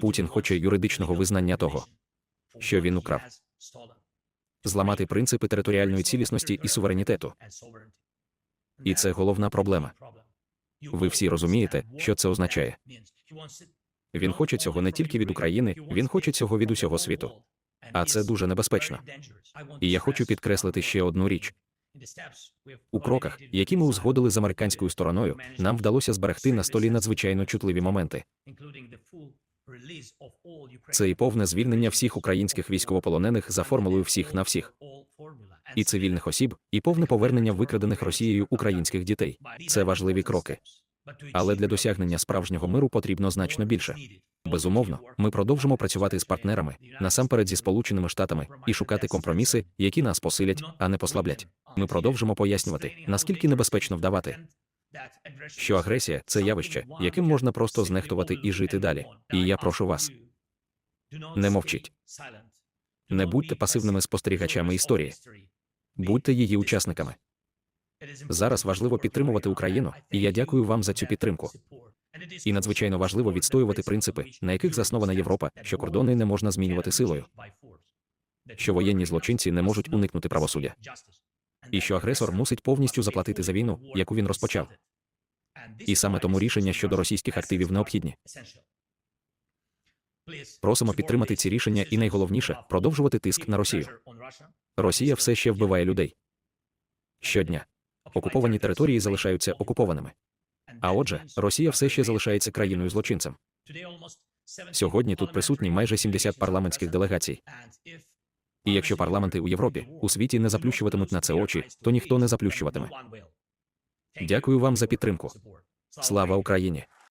Путін хоче юридичного визнання того, що він украв, зламати принципи територіальної цілісності і суверенітету. І це головна проблема. Ви всі розумієте, що це означає. Він хоче цього не тільки від України, він хоче цього від усього світу. А це дуже небезпечно. І я хочу підкреслити ще одну річ: у кроках, які ми узгодили з американською стороною, нам вдалося зберегти на столі надзвичайно чутливі моменти. Це і повне звільнення всіх українських військовополонених за формулою всіх на всіх, і цивільних осіб, і повне повернення викрадених Росією українських дітей. Це важливі кроки. Але для досягнення справжнього миру потрібно значно більше. Безумовно, ми продовжимо працювати з партнерами, насамперед зі Сполученими Штатами, і шукати компроміси, які нас посилять, а не послаблять. Ми продовжимо пояснювати, наскільки небезпечно вдавати, що агресія це явище, яким можна просто знехтувати і жити далі. І я прошу вас, не мовчіть. Не будьте пасивними спостерігачами історії, будьте її учасниками. Зараз важливо підтримувати Україну, і я дякую вам за цю підтримку. І надзвичайно важливо відстоювати принципи, на яких заснована Європа, що кордони не можна змінювати силою, що воєнні злочинці не можуть уникнути правосуддя, і що агресор мусить повністю заплатити за війну, яку він розпочав. І саме тому рішення щодо російських активів необхідні. Просимо підтримати ці рішення і найголовніше продовжувати тиск на Росію. Росія все ще вбиває людей. Щодня окуповані території залишаються окупованими. А отже, Росія все ще залишається країною злочинцем. Сьогодні тут присутні майже 70 парламентських делегацій. І якщо парламенти у Європі, у світі не заплющуватимуть на це очі, то ніхто не заплющуватиме. Дякую вам за підтримку. Слава Україні!